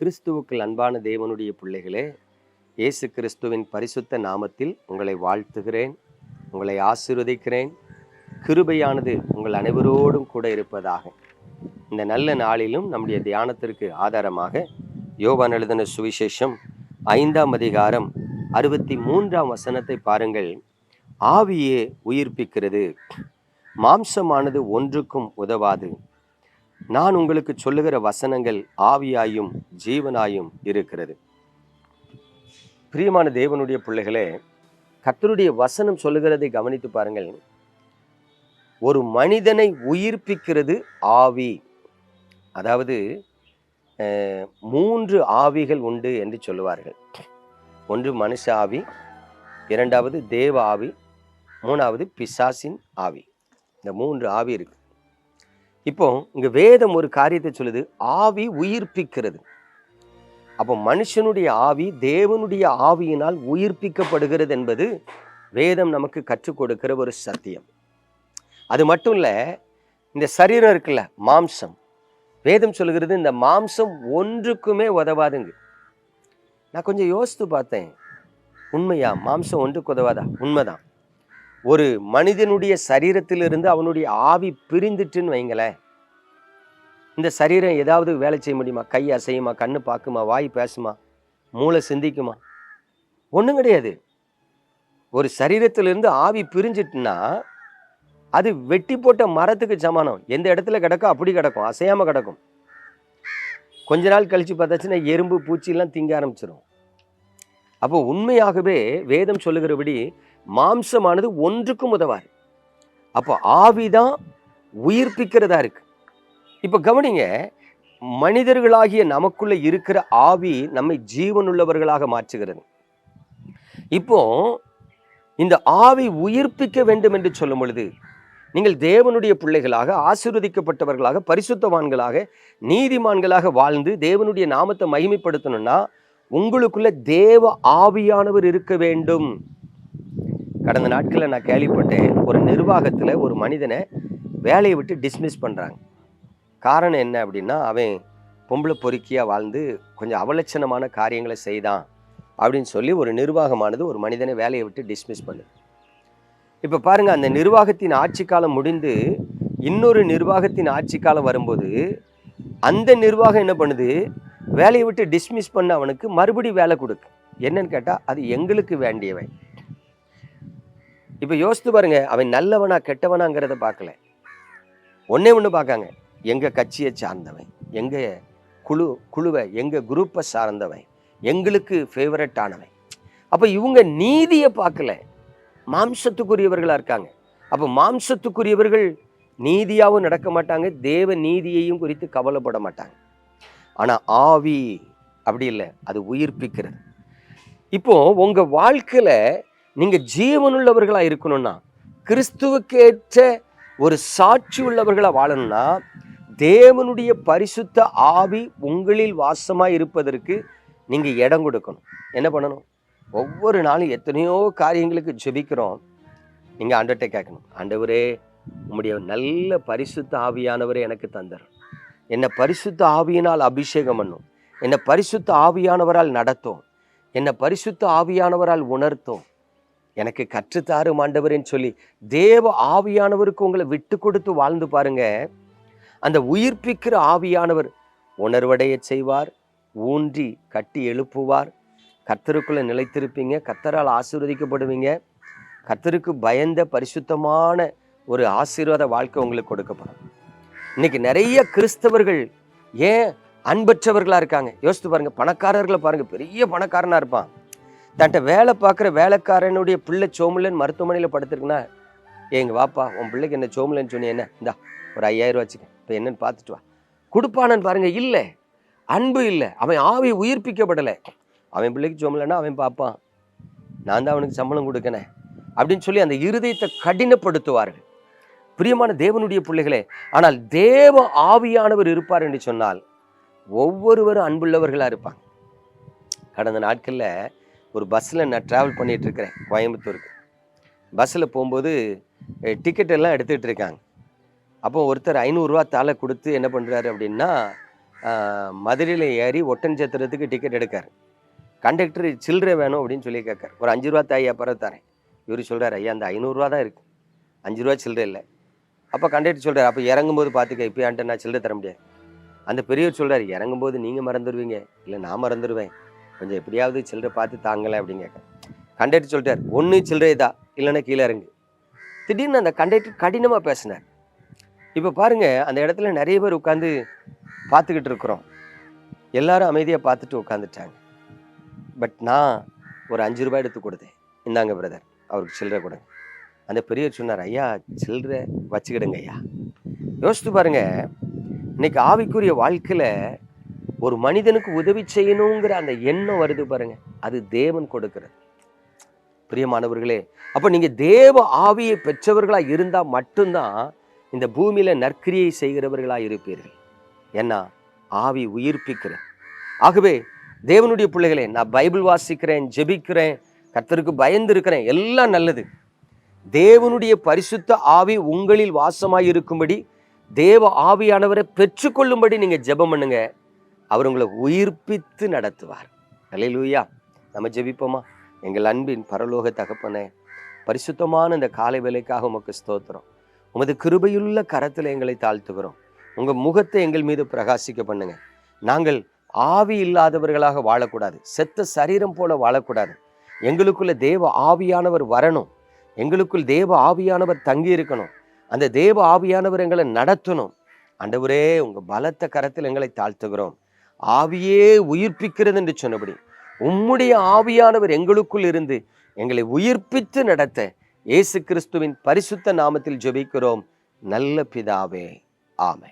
கிறிஸ்துவுக்குள் அன்பான தேவனுடைய பிள்ளைகளே இயேசு கிறிஸ்துவின் பரிசுத்த நாமத்தில் உங்களை வாழ்த்துகிறேன் உங்களை ஆசிர்வதிக்கிறேன். கிருபையானது உங்கள் அனைவரோடும் கூட இருப்பதாக. இந்த நல்ல நாளிலும் நம்முடைய தியானத்திற்கு ஆதாரமாக யோகா எழுதின சுவிசேஷம் ஐந்தாம் அதிகாரம் அறுபத்தி மூன்றாம் வசனத்தை பாருங்கள். ஆவியே உயிர்ப்பிக்கிறது மாம்சமானது ஒன்றுக்கும் உதவாது. நான் உங்களுக்கு சொல்லுகிற வசனங்கள் ஆவியாயும் ஜீவனாயும் இருக்கிறது. பிரியமான தேவனுடைய பிள்ளைகளே கர்த்தருடைய வசனம் சொல்லுகிறதை கவனித்து பாருங்கள். ஒரு மனிதனை உயிர்ப்பிக்கிறது ஆவி. அதாவது மூன்று ஆவிகள் உண்டு என்று சொல்லுவார்கள். ஒன்று மனுஷ ஆவி இரண்டாவது தேவ ஆவி மூணாவது பிசாசின் ஆவி. இந்த மூன்று ஆவி இருக்கு. இப்போ இங்க வேதம் ஒரு காரியத்தை சொல்லுது. ஆவி உயிர்ப்பிக்கிறது. அப்போ மனுஷனுடைய ஆவி தேவனுடைய ஆவியினால் உயிர்ப்பிக்கப்படுகிறது என்பது வேதம் நமக்கு கற்றுக் கொடுக்கிற ஒரு சத்தியம். அது மட்டும் இல்லை இந்த சரீரம் இருக்குல்ல மாம்சம். வேதம் சொல்லுகிறது இந்த மாம்சம் ஒன்றுக்குமே உதவாதுங்க. நான் கொஞ்சம் யோசித்து பார்த்தேன். உண்மையா? மாம்சம் ஒன்றுக்கு உதவாதா? உண்மைதான். ஒரு மனிதனுடைய சரீரத்திலிருந்து அவனுடைய ஆவி பிரிந்துட்டுன்னு வைங்களேன். இந்த சரீரம் ஏதாவது வேலை செய்ய முடியுமா? கை அசையுமா? கண்ணு பார்க்குமா? வாய் பேசுமா? மூளை சிந்திக்குமா? ஒன்றும் கிடையாது. ஒரு சரீரத்திலிருந்து ஆவி பிரிஞ்சிட்டுனா அது வெட்டி போட்ட மரத்துக்கு சமானம். எந்த இடத்துல கிடக்கும் அப்படி கிடக்கும். அசையாமல் கிடக்கும். கொஞ்ச நாள் கழித்து பார்த்தாச்சுன்னா எறும்பு பூச்சிலாம் திங்க ஆரம்பிச்சிடும் அப்போ உண்மையாகவே வேதம் சொல்லுகிறபடி மாம்சமானது ஒன்றுக்கும் உதவாது. அப்போ ஆவிதான் உயிர்ப்பிக்கிறதா இருக்கு. இப்போ கவனிங்க மனிதர்களாகிய நமக்குள்ள இருக்கிற ஆவி நம்மை ஜீவனுள்ளவர்களாக மாற்றுகிறது. இப்போ இந்த ஆவி உயிர்ப்பிக்க வேண்டும் என்று சொல்லும் பொழுது நீங்கள் தேவனுடைய பிள்ளைகளாக ஆசீர்வதிக்கப்பட்டவர்களாக பரிசுத்தவான்களாக நீதிமான்களாக வாழ்ந்து தேவனுடைய நாமத்தை மகிமைப்படுத்தணும்னா உங்களுக்குள்ள தேவ ஆவியானவர் இருக்க வேண்டும். கடந்த நாட்களில் நான் கேள்விப்பட்டேன் ஒரு நிர்வாகத்தில் ஒரு மனிதனை வேலையை விட்டு டிஸ்மிஸ் பண்ணுறாங்க காரணம் என்ன அப்படின்னா அவன் பொம்பளை பொறுக்கியாக வாழ்ந்து கொஞ்சம் அவலட்சணமான காரியங்களை செய்தான் அப்படின்னு சொல்லி ஒரு நிர்வாகமானது ஒரு மனிதனை வேலையை விட்டு டிஸ்மிஸ் பண்ணுது. இப்போ பாருங்கள் அந்த நிர்வாகத்தின் ஆட்சி காலம் முடிந்து இன்னொரு நிர்வாகத்தின் ஆட்சி காலம் வரும்போது அந்த நிர்வாகம் என்ன பண்ணுது? வேலையை விட்டு டிஸ்மிஸ் பண்ண அவனுக்கு மறுபடி வேலை கொடுக்கு. என்னன்னு கேட்டால் அது எங்களுக்கு வேண்டியவன். இப்போ யோசித்து பாருங்க அவன் நல்லவனா கெட்டவனாங்கிறத பார்க்கல. ஒன்னே ஒன்று பார்க்காங்க. எங்கள் கட்சியை சார்ந்தவன் எங்கள் குழு குழுவை எங்கள் குரூப்பை சார்ந்தவன் எங்களுக்கு ஃபேவரட் ஆனவன். அப்போ இவங்க நீதியை பார்க்கல. மாம்சத்துக்குரியவர்களாக இருக்காங்க. அப்போ மாம்சத்துக்குரியவர்கள் நீதியாகவும் நடக்க மாட்டாங்க தேவ நீதியையும் குறித்து கவலைப்பட மாட்டாங்க. ஆனால் ஆவி அப்படி இல்லை அது உயிர்ப்பிக்கிறது. இப்போ உங்கள் வாழ்க்கையில் நீங்கள் ஜீவனுள்ளவர்களாக இருக்கணும்னா கிறிஸ்துவுக்கேற்ற ஒரு சாட்சி உள்ளவர்களாக வாழணும்னா தேவனுடைய பரிசுத்த ஆவி உங்களில் வாசமாக இருப்பதற்கு நீங்கள் இடம் கொடுக்கணும். என்ன பண்ணணும்? ஒவ்வொரு நாளும் எத்தனையோ காரியங்களுக்கு ஜெபிக்கிறோம். நீங்கள் ஆண்டவர்கிட்ட கேட்கணும் ஆண்டவரே உங்களுடைய நல்ல பரிசுத்த ஆவியானவரே எனக்கு தந்துடும் என்னை பரிசுத்த ஆவியினால் அபிஷேகம் பண்ணும். என்னை பரிசுத்த ஆவியானவரால் நடத்தும். என்னை பரிசுத்த ஆவியானவரால் உணர்த்தும். எனக்கு கற்றுத்தாரும் ஆண்டவரேன்னு சொல்லி தேவ ஆவியானவருக்கு உங்களை விட்டு கொடுத்து வாழ்ந்து பாருங்க. அந்த உயிர்ப்பிக்கிற ஆவியானவர் உணர்வடைய செய்வார் ஊன்றி கட்டி எழுப்புவார். கத்தருக்குள்ளே நிலைத்திருப்பீங்க கத்தரால் ஆசீர்வதிக்கப்படுவீங்க. கத்தருக்கு பயந்த பரிசுத்தமான ஒரு ஆசீர்வாத வாழ்க்கை உங்களுக்கு கொடுக்கப்படும். இன்னைக்கு நிறைய கிறிஸ்தவர்கள் ஏன் அன்பற்றவர்களாக இருக்காங்க? யோசித்து பாருங்கள் பணக்காரர்களை பாருங்கள் பெரிய பணக்காரனாக இருப்பான். தன்ட்ட வேலை பார்க்குற வேலைக்காரனுடைய பிள்ளை சோமுலன்னு மருத்துவமனையில் படுத்துருக்குன்னா ஏங்க வாப்பா உன் பிள்ளைக்கு என்ன சோமுலன்னு சொன்னி என்ன? இந்தா ஒரு ஐயாயிரம் ரூபா வச்சுக்க இப்போ என்னன்னு பார்த்துட்டு வா. கொடுப்பானன்னு பாருங்க இல்லை. அன்பு இல்லை. அவன் ஆவி உயிர்ப்பிக்கப்படலை. அவன் பிள்ளைக்கு சோமுலன்னா அவன் பார்ப்பான் நான் தான் அவனுக்கு சம்பளம் கொடுக்கணேன் அப்படின்னு சொல்லி அந்த இருதயத்தை கடினப்படுத்துவார்கள். பிரியமான தேவனுடைய பிள்ளைகளே ஆனால் தேவ ஆவியானவர் இருப்பார் என்று சொன்னால் ஒவ்வொருவரும் அன்புள்ளவர்களாக இருப்பாங்க. கடந்த நாட்களில் ஒரு பஸ்ஸில் நான் ட்ராவல் பண்ணிகிட்டு இருக்கிறேன் கோயம்புத்தூருக்கு. பஸ்ஸில் போகும்போது டிக்கெட் எல்லாம் எடுத்துக்கிட்டு இருக்காங்க. அப்போ ஒருத்தர் ஐநூறுரூவா தாளை கொடுத்து என்ன பண்ணுறாரு அப்படின்னா மதுரையில் ஏறி ஒட்டன்சத்திரத்துக்கு டிக்கெட் எடுக்கார். கண்டக்டர் சில்லறை வேணும் அப்படின்னு சொல்லி கேட்கார். ஒரு அஞ்சு ரூபா தாய் அப்புறம் தரேன். இவர் சொல்கிறார் ஐயா அந்த ஐநூறுரூவா தான் இருக்குது அஞ்சு ரூபா சில்லறை இல்லை. அப்போ கண்டக்டர் சொல்கிறார் அப்போ இறங்கும்போது பார்த்துக்க இப்போ என்கிட்ட நான் சில்லறை தர முடியாது. அந்த பெரியவர் சொல்கிறார் இறங்கும்போது நீங்கள் மறந்துடுவீங்க இல்லை நான் மறந்துடுவேன் கொஞ்சம் எப்படியாவது சில்லறை பார்த்து தாங்கலை அப்படின்னு கேட்க கண்டக்டர் சொல்லிட்டார் ஒன்று சில்லறை தான் இல்லைன்னா கீழே இறங்கு. திடீர்னு அந்த கண்டக்டர் கடினமாக பேசினார். இப்போ பாருங்க அந்த இடத்துல நிறைய பேர் உட்காந்து பார்த்துக்கிட்டு இருக்கிறோம். எல்லாரும் அமைதியாக பார்த்துட்டு உட்காந்துட்டாங்க பட் நான் ஒரு அஞ்சு ரூபாய் எடுத்து கொடுத்தேன். இந்தாங்க பிரதர் அவருக்கு சில்லறை கொடுங்க. அந்த பெரியவர் சொன்னார் ஐயா சில்லறை வச்சுக்கிடுங்க ஐயா யோசித்து பாருங்க இன்னைக்கு ஆவிக்குரிய வாழ்க்கையில் ஒரு மனிதனுக்கு உதவி செய்யணுங்கிற அந்த எண்ணம் வருது பாருங்க அது தேவன் கொடுக்கிறது. பிரியமானவர்களே அப்போ நீங்கள் தேவ ஆவியை பெற்றவர்களாக இருந்தால் மட்டும்தான் இந்த பூமியில நற்கிரியை செய்கிறவர்களாக இருப்பீர்கள். ஏன்னா ஆவி உயிர்ப்பிக்கிற. ஆகவே தேவனுடைய பிள்ளைகளே நான் பைபிள் வாசிக்கிறேன் ஜெபிக்கிறேன் கர்த்தருக்கு பயந்து இருக்கிறேன் எல்லாம் நல்லது. தேவனுடைய பரிசுத்த ஆவி உங்களில் வாசமாய் இருக்கும்படி தேவ ஆவியானவரை பெற்றுக்கொள்ளும்படி நீங்கள் ஜெபம் பண்ணுங்க. அவர் உங்களை உயிர்ப்பித்து நடத்துவார். அல்லேலூயா நம்ம ஜெபிப்போமா? எங்கள் அன்பின் பரலோக தகப்பனே பரிசுத்தமான இந்த காலை வேலைக்காக உமக்கு ஸ்தோத்திரம். உமது கிருபையுள்ள கரத்தில் எங்களை தாழ்த்துகிறோம். உங்கள் முகத்தை எங்கள் மீது பிரகாசிக்க பண்ணுங்க. நாங்கள் ஆவி இல்லாதவர்களாக வாழக்கூடாது. செத்த சரீரம் போல வாழக்கூடாது. எங்களுக்குள்ள தேவ ஆவியானவர் வரணும். எங்களுக்குள் தேவ ஆவியானவர் தங்கி இருக்கணும் அந்த தேவ ஆவியானவர் எங்களை நடத்தணும். அண்டவரே உங்கள் பலத்த கரத்தில் எங்களை தாழ்த்துகிறோம். ஆவியே உயிர்ப்பிக்கிறது என்று சொன்னபடி உம்முடைய ஆவியானவர் எங்களுக்குள் இருந்து எங்களை உயிர்ப்பித்து நடத்த இயேசு கிறிஸ்துவின் பரிசுத்த நாமத்தில் ஜெபிக்கிறோம். நல்ல பிதாவே. ஆமை